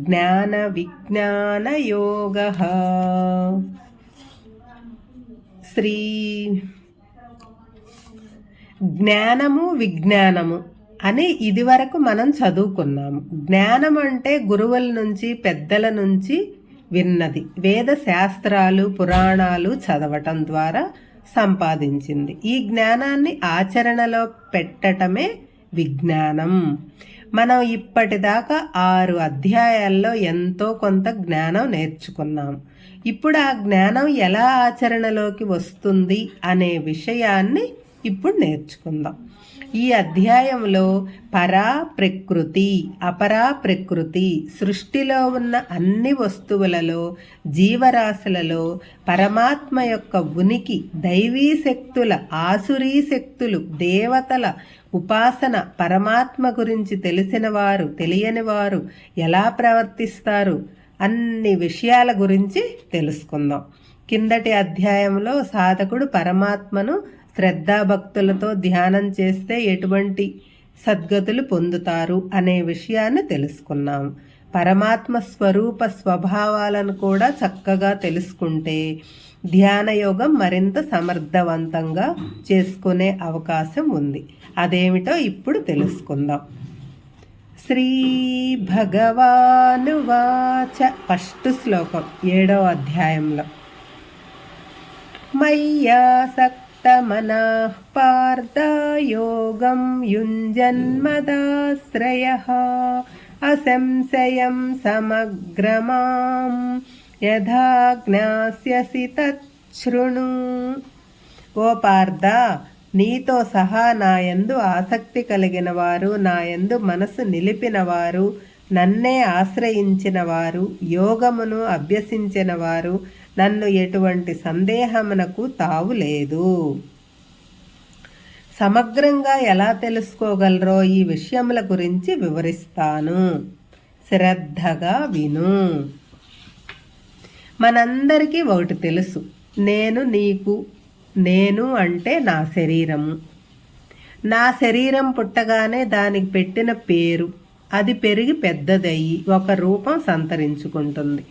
ज्ञानविज्ञानयोगः శ్రీ జ్ఞానము విజ్ఞానము అని ఇదివరకు మనం చదువుకున్నాము జ్ఞానం అంటే గురువుల నుంచి పెద్దల నుంచి విన్నది వేద శాస్త్రాలు పురాణాలు చదవటం ద్వారా సంపాదించింది ఈ జ్ఞానాన్ని ఆచరణలో పెట్టటమే విజ్ఞానం మనం ఇప్పటిదాకా ఆరు అధ్యాయాల్లో ఎంతో కొంత జ్ఞానం నేర్చుకున్నాం. ఇప్పుడు ఆ జ్ఞానం ఎలా ఆచరణలోకి వస్తుంది అనే విషయాన్ని ఇప్పుడు నేర్చుకుందాం. ఈ అధ్యాయంలో పరా ప్రకృతి అపరా ప్రకృతి సృష్టిలో ఉన్న అన్ని వస్తువులలో జీవరాశులలో పరమాత్మ యొక్క ఉనికి దైవీ శక్తుల ఆసురీ శక్తులు దేవతల ఉపాసన పరమాత్మ గురించి తెలిసిన వారు తెలియని వారు ఎలా ప్రవర్తిస్తారు అన్ని విషయాల గురించి తెలుసుకుందాం. కిందటి అధ్యాయంలో సాధకుడు పరమాత్మను శ్రద్ధాభక్తులతో ధ్యానం చేస్తే ఎటువంటి సద్గతులు పొందుతారు అనే విషయాన్ని తెలుసుకున్నాం. పరమాత్మ స్వరూప స్వభావాలను కూడా చక్కగా తెలుసుకుంటే ధ్యానయోగం మరింత సమర్థవంతంగా చేసుకునే అవకాశం ఉంది. అదేమిటో ఇప్పుడు తెలుసుకుందాం. శ్రీ భగవానువాచ ఫస్ట్ శ్లోకం ఏడవ అధ్యాయంలో. మయ్యాసక్ పార్థ యోగం యుంజన్మదాశ్రయः అసంశయం సమగ్రమాం యథా జ్ఞాస్యసి తృణు ఓ పార్థ నీతో సహా నాయందు ఆసక్తి కలిగిన వారు నాయందు మనసు నిలిపినవారు నన్నే ఆశ్రయించిన వారు యోగమును అభ్యసించిన వారు నన్ను ఎటువంటి సందేహమునకు తావులేదు సమగ్రంగా ఎలా తెలుసుకోగలరో ఈ విషయముల గురించి వివరిస్తాను. శ్రద్ధగా విను. మనందరికీ ఒకటి తెలుసు. నేను నీకు నేను అంటే నా శరీరము. నా శరీరం పుట్టగానే దానికి పెట్టిన పేరు. అది పెరిగి పెద్దదయ్యి ఒక రూపం సంతరించుకుంటుంది.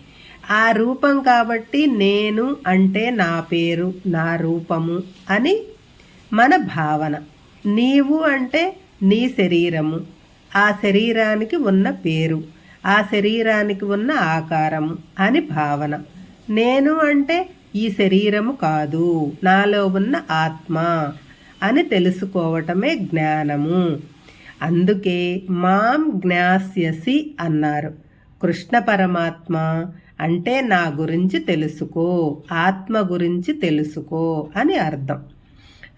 ఆ రూపం కాబట్టి నేను అంటే నా పేరు నా రూపము అని మన భావన. నీవు అంటే నీ శరీరము. ఆ శరీరానికి ఉన్న పేరు ఆ శరీరానికి ఉన్న ఆకారము అని భావన. నేను అంటే ఈ శరీరము కాదు నాలో ఉన్న ఆత్మ అని తెలుసుకోవటమే జ్ఞానము. అందుకే మాం జ్ఞాస్యసి అన్నారు. కృష్ణ పరమాత్మ అంటే నా గురించి తెలుసుకో ఆత్మ గురించి తెలుసుకో అని అర్థం.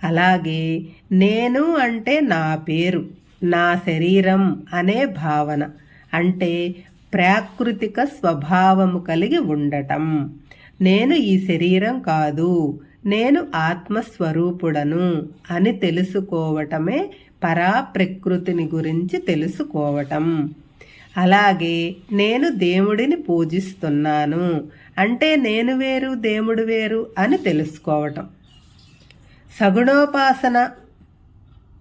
అలాగే నేను అంటే నా పేరు నా శరీరం అనే భావన అంటే ప్రాకృతిక స్వభావము కలిగి ఉండటం. నేను ఈ శరీరం కాదు నేను ఆత్మస్వరూపుడను అని తెలుసుకోవటమే పరా ప్రకృతిని గురించి తెలుసుకోవటం. అలాగే నేను దేవుడిని పూజిస్తున్నాను. అంటే నేను వేరు దేవుడు వేరు అని తెలుసుకోవటం. సగుణోపాసన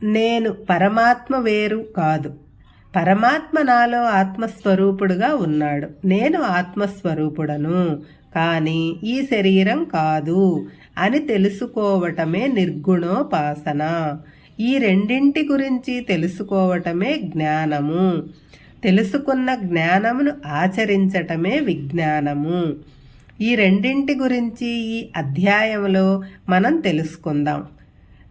నేను పరమాత్మ వేరు కాదు. పరమాత్మ నాలో ఆత్మస్వరూపుడుగా ఉన్నాడు. నేను ఆత్మస్వరూపుడను. కానీ ఈ శరీరం కాదు అని తెలుసుకోవటమే నిర్గుణోపాసన. ఈ రెండింటి గురించి తెలుసుకోవటమే జ్ఞానము. తెలుసుకున్న జ్ఞానమును ఆచరించటమే విజ్ఞానము. ఈ రెండింటి గురించి ఈ అధ్యాయంలో మనం తెలుసుకుందాం.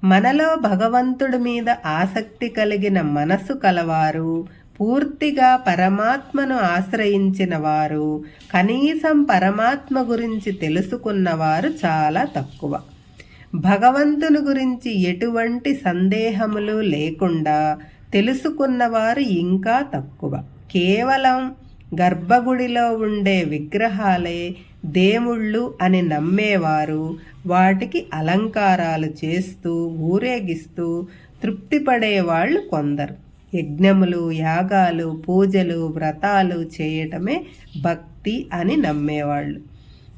మనలో భగవంతుడి మీద ఆసక్తి కలిగిన మనసు కలవారు పూర్తిగా పరమాత్మను ఆశ్రయించిన వారు కనీసం పరమాత్మ గురించి తెలుసుకున్నవారు చాలా తక్కువ. భగవంతుని గురించి ఎటువంటి సందేహములు లేకుండా తెలుసుకున్నవారు ఇంకా తక్కువ. కేవలం గర్భగుడిలో ఉండే విగ్రహాలే దేవుళ్ళు అని నమ్మేవారు. వాటికి అలంకారాలు చేస్తూ ఊరేగిస్తూ తృప్తిపడేవాళ్ళు కొందరు. యజ్ఞములు యాగాలు పూజలు వ్రతాలు చేయటమే భక్తి అని నమ్మేవాళ్ళు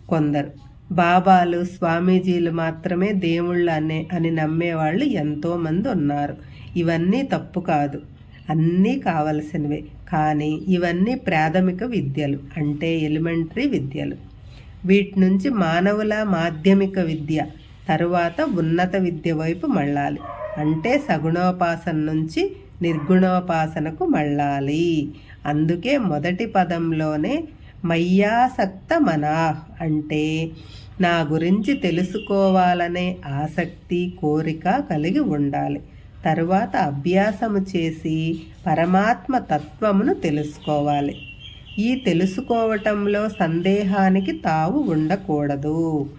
కొందరు. బాబాలు స్వామీజీలు మాత్రమే దేవుళ్ళు అనే అని నమ్మేవాళ్ళు ఎంతోమంది ఉన్నారు. ఇవన్నీ తప్పు కాదు. అన్నీ కావలసినవే. కానీ ఇవన్నీ ప్రాథమిక విద్యలు అంటే ఎలిమెంటరీ విద్యలు. వీటి నుంచి మానవుల మాధ్యమిక విద్య తరువాత ఉన్నత విద్య వైపు మళ్ళాలి. అంటే సగుణోపాసన నుంచి నిర్గుణోపాసనకు మళ్ళాలి. అందుకే మొదటి పదంలోనే మయ్యాసక్త మనా అంటే నా గురించి తెలుసుకోవాలనే ఆసక్తి కోరిక కలిగి ఉండాలి. తరువాత అభ్యాసము చేసి పరమాత్మ తత్వమును తెలుసుకోవాలి. ఈ తెలుసుకోవటంలో సందేహానికి తావు ఉండకూడదు.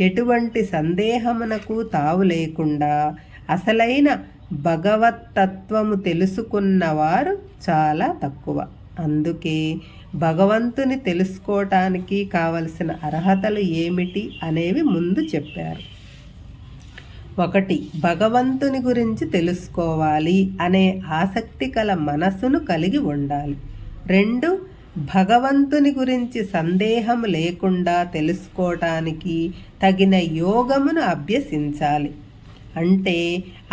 ఎటువంటి సందేహమునకు తావు లేకుండా అసలైన భగవత్తత్వము తెలుసుకున్నవారు చాలా తక్కువ. అందుకే భగవంతుని తెలుసుకోవటానికి కావలసిన అర్హతలు ఏమిటి అనేవి ముందు చెప్పారు. ఒకటి భగవంతుని గురించి తెలుసుకోవాలి అనే ఆసక్తి కల మనస్సును కలిగి ఉండాలి. రెండు భగవంతుని గురించి సందేహం లేకుండా తెలుసుకోవటానికి తగిన యోగమును అభ్యసించాలి. అంటే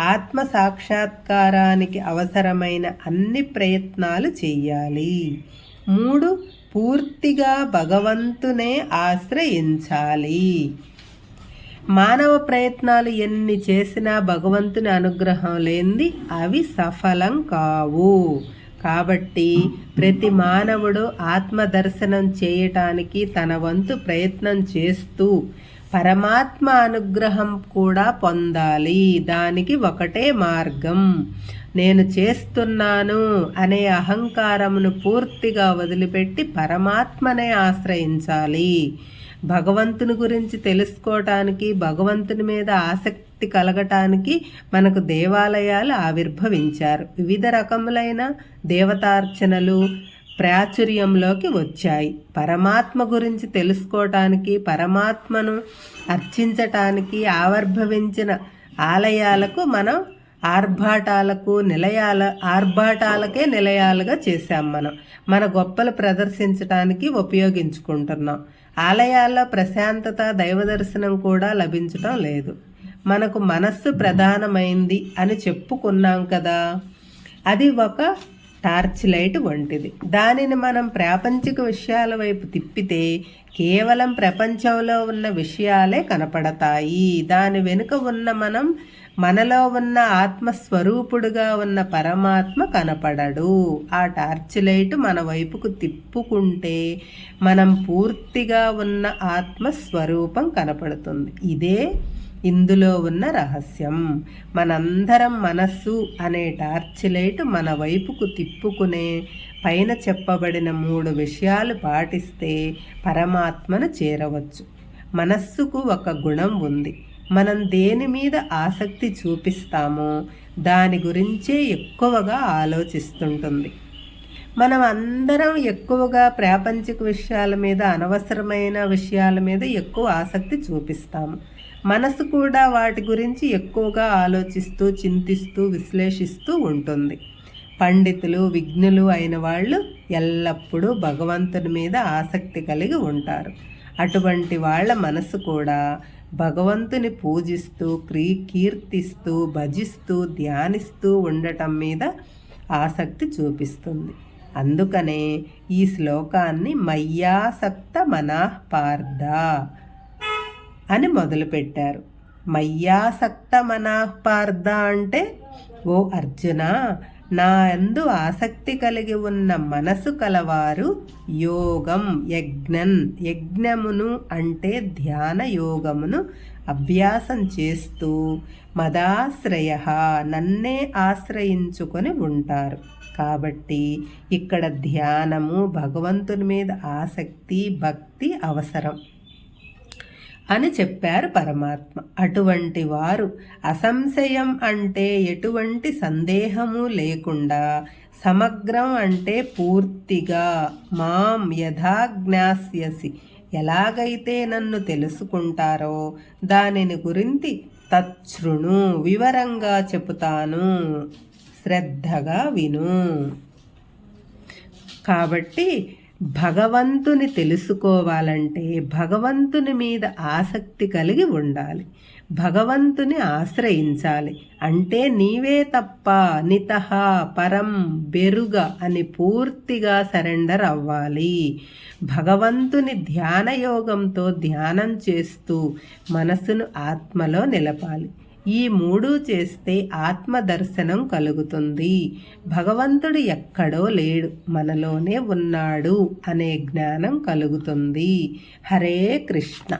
ఆత్మ సాక్షాత్కారానికి అవసరమైన అన్ని ప్రయత్నాలు చేయాలి మూడు పూర్తిగా భగవంతునే ఆశ్రయించాలి. మానవ ప్రయత్నాలు ఎన్ని చేసినా భగవంతుని అనుగ్రహం లేనిది అవి సఫలం కావు. కాబట్టి ప్రతి మానవుడు ఆత్మ దర్శనం చేయటానికి తన వంతు ప్రయత్నం చేస్తూ పరమాత్మ అనుగ్రహం కూడా పొందాలి. దానికి ఒకటే మార్గం. నేను చేస్తున్నాను అనే అహంకారమును పూర్తిగా వదిలిపెట్టి పరమాత్మనే ఆశ్రయించాలి. భగవంతుని గురించి తెలుసుకోవటానికి భగవంతుని మీద ఆసక్తి కలగటానికి మనకు దేవాలయాలు ఆవిర్భవించారు. వివిధ రకములైన దేవతార్చనలు ప్రాచుర్యంలోకి వచ్చాయి. పరమాత్మ గురించి తెలుసుకోవటానికి పరమాత్మను అర్చించటానికి ఆవిర్భవించిన ఆలయాలకు మనం ఆర్భాటాలకు నిలయాల ఆర్భాటాలకే నిలయాలుగా చేశాం మనం. మన గొప్పలు ప్రదర్శించడానికి ఉపయోగించుకుంటున్నాం. ఆలయాల్లో ప్రశాంతత దైవ దర్శనం కూడా లభించటం లేదు. మనకు మనస్సు ప్రధానమైంది అని చెప్పుకున్నాం కదా. అది ఒక టార్చ్ లైట్ వంటిది. దానిని మనం ప్రాపంచిక విషయాల వైపు తిప్పితే కేవలం ప్రపంచంలో ఉన్న విషయాలే కనపడతాయి. దాని వెనుక ఉన్న మనం మనలో ఉన్న ఆత్మస్వరూపుడుగా ఉన్న పరమాత్మ కనపడడు. ఆ టార్చ్ లైట్ మన వైపుకు తిప్పుకుంటే మనం పూర్తిగా ఉన్న ఆత్మస్వరూపం కనపడుతుంది. ఇదే ఇందులో ఉన్న రహస్యం. మనందరం మనస్సు అనే టార్చ్ లైట్ మన వైపుకు తిప్పుకునే పైన చెప్పబడిన మూడు విషయాలు పాటిస్తే పరమాత్మను చేరవచ్చు. మనస్సుకు ఒక గుణం ఉంది. మనం దేని మీద ఆసక్తి చూపిస్తామో దాని గురించే ఎక్కువగా ఆలోచిస్తుంటుంది. మనం అందరం ఎక్కువగా ప్రాపంచిక విషయాల మీద అనవసరమైన విషయాల మీద ఎక్కువ ఆసక్తి చూపిస్తాము మనసు కూడా వాటి గురించి ఎక్కువగా ఆలోచిస్తూ చింతిస్తూ విశ్లేషిస్తూ ఉంటుంది. పండితులు విఘ్నులు అయిన వాళ్ళు ఎల్లప్పుడూ భగవంతుని మీద ఆసక్తి కలిగి ఉంటారు. అటువంటి వాళ్ళ మనసు కూడా భగవంతుని పూజిస్తూ క్రీ కీర్తిస్తూ భజిస్తూ ధ్యానిస్తూ ఉండటం మీద ఆసక్తి చూపిస్తుంది. అందుకనే ఈ శ్లోకాన్ని మయ్యాసక్త మనఃపార్థ అని మొదలుపెట్టారు. మయ్యాసక్త మనఃపార్థ అంటే ఓ అర్జున నా అందు ఆసక్తి కలిగి ఉన్న మనసు కలవారు యోగం యజ్ఞన్ యజ్ఞమును అంటే ధ్యాన యోగమును అభ్యాసం చేస్తూ మదాశ్రయ నన్నే ఆశ్రయించుకొని ఉంటారు. కాబట్టి ఇక్కడ ధ్యానము భగవంతుని మీద ఆసక్తి భక్తి అవసరం. అని చెప్పారు పరమాత్మ. అటువంటి వారు అసంశయం అంటే ఎటువంటి సందేహము లేకుండా సమగ్రం అంటే పూర్తిగా మాం యథాజ్ఞాస్యసి ఎలాగైతే నన్ను తెలుసుకుంటారో దానిని గురించి తచ్చును వివరంగా చెబుతాను శ్రద్ధగా విను. కాబట్టి భగవంతుని తెలుసుకోవాలంటే భగవంతుని మీద ఆసక్తి కలిగి ఉండాలి. భగవంతుని ఆశ్రయించాలి. అంటే నీవే తప్ప నితహ పరం బెరుగ అని పూర్తిగా సరెండర్ అవ్వాలి. భగవంతుని ధ్యాన యోగంతో ధ్యానం చేస్తూ మనసును ఆత్మలో నిలపాలి. ఈ మూడు చేస్తే ఆత్మ దర్శనం కలుగుతుంది. భగవంతుడు ఎక్కడో లేడు మనలోనే ఉన్నాడు అనే జ్ఞానం కలుగుతుంది. హరే కృష్ణ.